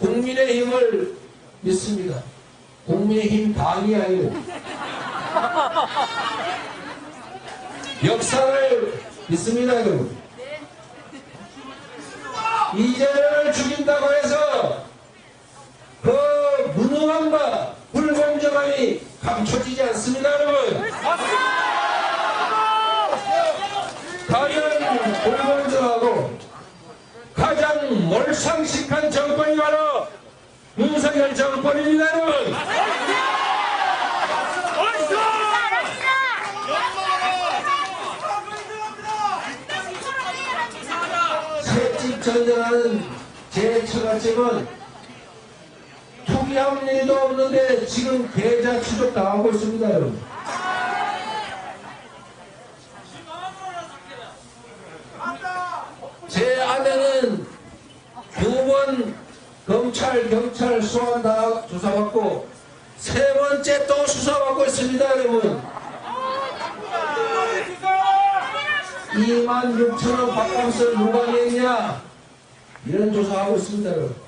국민의 힘을 믿습니다. 국민의 힘 당이 아니고 역사를 믿습니다, 여러분. 이재명을 죽인다고 해서 그 무능함과 불공정함이 감춰지지 않습니다, 여러분. 가장 불공정하고 가장 몰상식한 정권이 바로 윤석열 정권입니다. 새집 전쟁하는 제 처갓집은 투기한 일도 없는데 지금 계좌 추적 당하고 있습니다, 여러분. 제 아내는 두 번 검찰, 경찰 소환 다 조사받고 세 번째 또 수사받고 있습니다, 여러분. 2만 6천 원 바꿔서 누가 냈냐? 이런 조사하고 있습니다, 여러분.